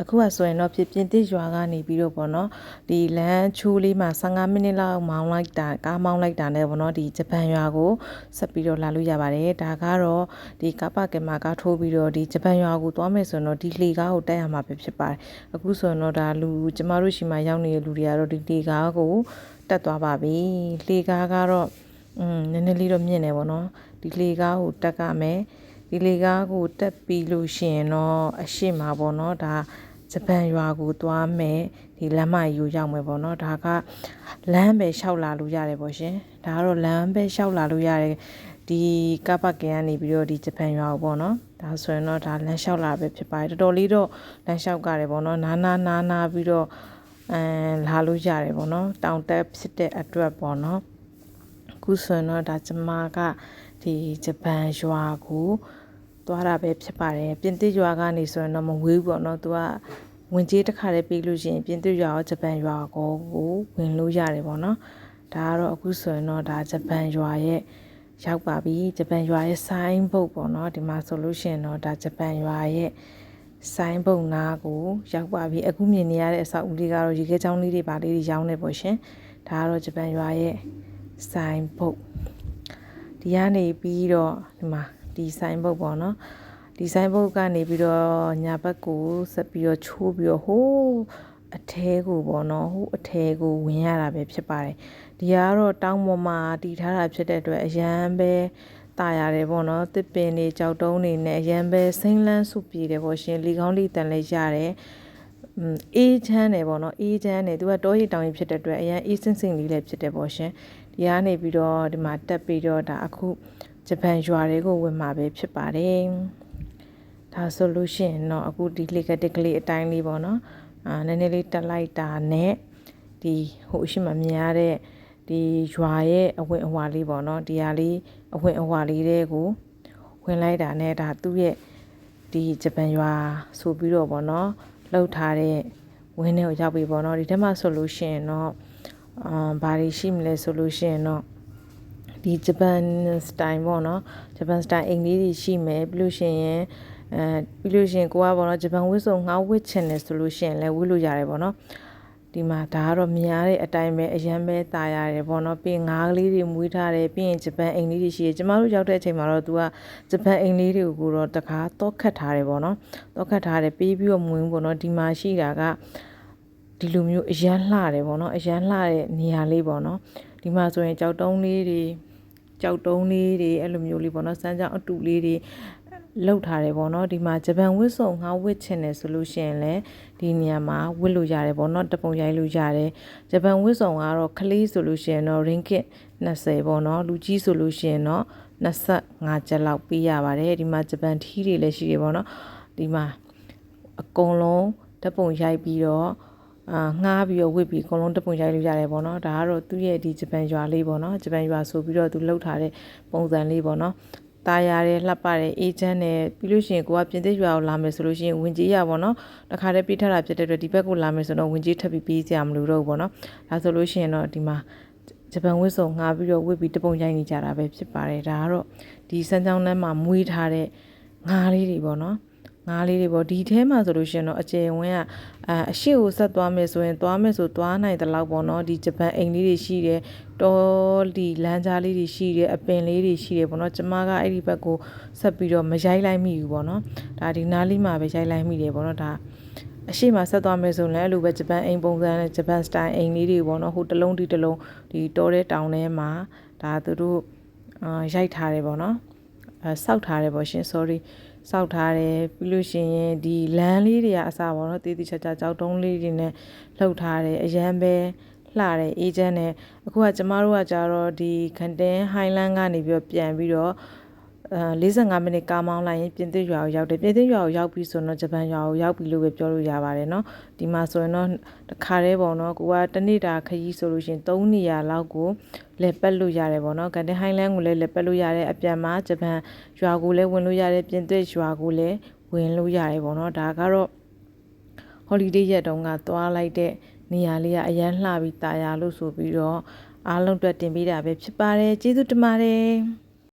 အခုကဆိုရင်တော့ဖြစ်ပြင်သစ်ရွာကနေပြီးတော့ပေါ့နော်ဒီလမ်းချိုးလေးမှာ15မိနစ်လောက်မောင်းလိုက်တာကားမောင်းလိုက်တာနဲ့ပေါ့နော်ဒီဂျပန်ရွာကိုဆက်ပြီးတော့လာလို့ရပါတယ်ဒါကတော့ဒီကပ္ပကင်မာကားထိုးပြီးတော့ဒီဂျပန်ရွာကိုသွားမယ်ဆိုရင်တော့ဒီလေကားကိုတက်ရမှာပဲဖြစ်ပါတယ်အခုဆိုရင်တော့ဒါလူကျမတို့ရှိမှရောက်နေတဲ့လူတွေကတော့ဒီလေကားကိုတက်သွားပါပြီလေကားကတော့อืมနည်းနည်းလေးတော့မြင့်နေပါတော့ဒီလေကားကိုတက်ကမယ် ဒီလေကားကိုတက်ပြီးလို့ရှိရင်တော့အရှိမပေါ့နော်ဒါဂျပန်ရွာကိုသွားမယ်ဒီလမ်းမကြီးကိုရောက်မယ်ပေါ့နော်ဒါကလမ်းပဲလျှောက်လာလို့ရတယ်ပေါ့ရှင်ဒါကတော့လမ်းပဲလျှောက်လာလို့ရတယ်ဒီကပ္ပကင်ကနေပြီးတော့ဒီဂျပန်ရွာကိုပေါ့နော်ဒါဆိုရင်တော့ဒါလမ်းလျှောက်လာပဲဖြစ်ပါတယ်တော်တော်လေးတော့လမ်းလျှောက်ကြတယ်ပေါ့နော်နားနားနားနားပြီးတော့အဲလာလို့ရတယ်ပေါ့နော်တောင်တက်ဖြစ်တဲ့အတွက်ပေါ့နော်အခုဆိုရင်တော့ဒါကျမက ဒီဂျပန်ရွာကိုသွားတာပဲဖြစ်ပါတယ်ပြင်သစ်ရွာကနေဆိုရင်တော့မဝေးဘူးပေါ့နော်သူကဝင်ကြီးတစ်ခါတည်းပြီးလို့ရှိရင်ပြင်သစ်ရွာရောဂျပန်ရွာကိုကိုဝင်လို့ရတယ်ပေါ့နော်ဒါကတော့အခုဆိုရင်တော့ဒါဂျပန်ရွာရဲ့ရောက်ပါပြီဂျပန်ရွာရဲ့ဆိုင်းဘုတ်ပေါ့နော်ဒီမှာဆိုလို့ရှိရင်တော့ဒါဂျပန်ရွာရဲ့ဆိုင်းဘုတ်နာကိုရောက်ပါပြီအခုမြင်နေရတဲ့အဆောက်အဦလေးကတော့ရေခဲချောင်းလေးတွေပါလေးတွေရောင်းနေပေါ့ရှင်ဒါကတော့ဂျပန်ရွာရဲ့ဆိုင်ဘုတ် ဒီကနေပြီးတော့ဒီမှာဒီဆိုင်ဘုတ်ပေါ့နော်ဒီဆိုင်ဘုတ်ကနေပြီးတော့ညာဘက်ကိုဆက်ပြီးတော့ချိုးပြီးတော့ဟိုးအထဲကိုပေါ့နော်ဟိုးအထဲကိုဝင်ရတာပဲဖြစ်ပါတယ်ဒီကတော့တောင်းပေါ်မှာတည်ထားတာဖြစ်တဲ့အတွက်အရန်ပဲတာရတယ်ပေါ့နော်တစ်ပင်တွေကြောက်တုံးတွေနဲ့အရန်ပဲစိမ့်လန်းစုပြေတယ်ပေါ့ရှင်လီကောင်းလီတန်လည်းရတယ်อืม အေးချမ်းတယ်ပေါ့နော်အေးချမ်းတယ်သူကတောရီတောင်ရီဖြစ်တဲ့အတွက်အရန်အေးစင်စင်လေးလည်းဖြစ်တယ်ပေါ့ရှင်ဒီကနေပြီးတော့ဒီမှာတက်ပြီးတော့ဒါအခုဂျပန်ရွာတွေကိုဝင်มาပဲဖြစ်ပါတယ်ဒါဆိုလို့ရှိရင်တော့အခုဒီလေကတစ်ကလေးအတိုင်းလေးပေါ့နော်အာနည်းနည်းလေးတက်လိုက်တာနဲ့ဒီဟိုအရှိမမြင်ရတဲ့ဒီရွာရဲ့အဝင်အဝါလေးပေါ့နော်ဒီဟာလေးအဝင်အဝါလေးတွေကိုဝင်လိုက်တာနဲ့ဒါသူ့ရဲ့ဒီဂျပန်ရွာဆိုပြီးတော့ပေါ့နော် လှုပ်ထားတဲ့ဝင်းထဲကိုရောက်ပြီပေါ့နော်ဒီထက်မှဆိုလို့ရှိရင်တော့အာဘာတွေရှိမလဲဆိုလို့ရှိရင်တော့ဒီဂျပန်စတိုင်ပေါ့နော်ဂျပန်စတိုင်အိမ်လေးတွေရှိမယ်ပြီးလို့ရှိရင်အဲပြီးလို့ရှိရင်ကိုကပေါ့နော်ဂျပန်ဝတ်စုံငှောက်ဝတ်ချင်တယ်ဆိုလို့ရှိရင်လည်းဝတ်လို့ရတယ်ပေါ့နော် ဒီမှာဒါကတော့မြင်ရတဲ့အတိုင်းပဲအရန်ပဲตายရတယ်ပေါ့နော်ပြီးငါးကလေးတွေမွေးထားတယ်ပြီးရင်ဂျပန်အိမ်လေးတွေရှိတယ်ကျမတို့ရောက်တဲ့အချိန်မှာတော့ तू ကဂျပန်အိမ်လေးတွေကိုတော့တခါတော့ခတ်ထားတယ်ပေါ့နော်တော့ခတ်ထားတယ်ပြီးပြီးတော့မွေးပေါ့နော်ဒီမှာရှိတာကဒီလိုမျိုးအရန်လှတယ်ပေါ့နော်အရန်လှတဲ့နေရာလေးပေါ့နော်ဒီမှာဆိုရင်ကြောက်တုံးလေးတွေကြောက်တုံးလေးတွေအဲ့လိုမျိုးလေးပေါ့နော်စမ်းကြောင်အတူလေးတွေ လောက်ထားတယ်ပေါ့နော်ဒီမှာဂျပန်ဝတ်စုံငါဝတ်ချင်တယ်ဆိုလို့ရှိရင်လည်းဒီနေရာမှာဝတ်လို့ရတယ်ပေါ့နော်တပုံရိုက်လို့ရတယ်ဂျပန်ဝတ်စုံကတော့ကလေးဆိုလို့ရှိရင်တော့ ringgit 20ပေါ့နော်လူကြီးဆိုလို့ရှိရင်တော့25ကျပ်လောက်ပေးရပါတယ်ဒီမှာဂျပန်ထီးတွေလည်းရှိတယ်ပေါ့နော်ဒီမှာအကုန်လုံးတပုံရိုက်ပြီးတော့အာငှားပြီးတော့ဝစ်ပြီးအကုန်လုံးတပုံရိုက်လို့ရတယ်ပေါ့နော်ဒါကတော့သူ့ရဲ့ဒီဂျပန်ရွာလေးပေါ့နော်ဂျပန်ရွာဆိုပြီးတော့သူလှုပ်ထားတဲ့ပုံစံလေးပေါ့နော် ตาရတယ်လှပတယ်အေးချမ်းတယ်ပြီးလို့ရှိရင်ကိုကပြင်သစ်ရွာကိုလာမယ်ဆိုလို့ရှိရင်ဝင်ကြီးရပါတော့တခါတည်းပြထားတာဖြစ်တဲ့အတွက်ဒီဘက်ကိုလာမယ်ဆိုတော့ဝင်ကြီးထပ်ပြီးပြီးကြမလို့တော့ဘူးပေါ့နော်ဒါဆိုလို့ရှိရင်တော့ဒီမှာဂျပန်ဝတ်စုံငှားပြီးတော့ဝတ်ပြီးတပုံရိုက်နေကြတာပဲဖြစ်ပါတယ်ဒါကတော့ဒီစမ်းချောင်းထဲမှာမွေးထားတဲ့ငါးလေးတွေပေါ့နော် ငါးလေးတွေပေါ့ဒီထဲမှာဆိုလို့ရှိရင်တော့အကျယ်ဝင်းကအအရှိကိုဆက်သွားမယ်ဆိုရင်သွားမယ်ဆိုသွားနိုင်တဲ့လောက်ပေါ့နော်ဒီဂျပန်အိမ်လေးတွေရှိတယ်တောဒီလမ်းကြားလေးတွေရှိတယ်အပင်လေးတွေရှိတယ်ပေါ့နော်ကျမကအဲ့ဒီဘက်ကိုဆက်ပြီးတော့မရိုက်လိုက်မိဘူးပေါ့နော်ဒါဒီနားလေးမှာပဲရိုက်လိုက်မိတယ်ပေါ့နော်ဒါအရှိမဆက်သွားမယ်ဆိုရင်လည်းအဲ့လိုပဲဂျပန်အိမ်ပုံစံနဲ့ဂျပန်စတိုင်အိမ်လေးတွေပေါ့နော်ဟိုတလုံးဒီတလုံးဒီတောတဲ့တောင်ထဲမှာဒါသူတို့အာရိုက်ထားတယ်ပေါ့နော်အဲ စောက်ထားတယ်ပေါ့ရှင် sorry စောက်ထားတယ်ပြီးလို့ရှိရင်ဒီလမ်းလေးတွေကအစားပေါ့နော်တေးသေးချာချာကြောက်တုံးလေးတွေနဲ့လှုပ်ထားတယ်အရန်ပဲလှတဲ့အေဂျင့်နဲ့အခုကကျမတို့ကကြတော့ဒီခန်တင်းဟိုင်းလန်းကနေပြီးတော့ပြန်ပြီးတော့အဲ 45မိနစ်ကားမောင်းလိုက်ရင်ပြင်သစ်ရွာကိုရောက်တယ်ပြင်သစ်ရွာကိုရောက်ပြီဆိုတော့ဂျပန်ရွာကိုရောက်ပြီလို့ပဲပြောလို့ရပါတယ်เนาะဒီမှာဆိုရင်တော့တခါတည်းပေါ့เนาะကိုကတနေ့တာခရီးဆိုလို့ရှိရင်3နေရာလောက်ကိုလက်ပတ်လို့ရတယ်ပေါ့เนาะကန်တင်းဟိုင်းလန်းကိုလည်းလက်ပတ်လို့ရတယ်အပြန်မှာဂျပန်ရွာကိုလည်းဝင်လို့ရတယ်ပြင်သစ်ရွာကိုလည်းဝင်လို့ရတယ်ပေါ့เนาะဒါကတော့ holiday ရက်တုန်းကသွားလိုက်တဲ့နေရာလေးကအရန်လှပြီးတာယာလို့ဆိုပြီးတော့အားလုံးအတွက်တင်ပေးတာပဲဖြစ်ပါတယ်ကျေးဇူးတင်ပါတယ်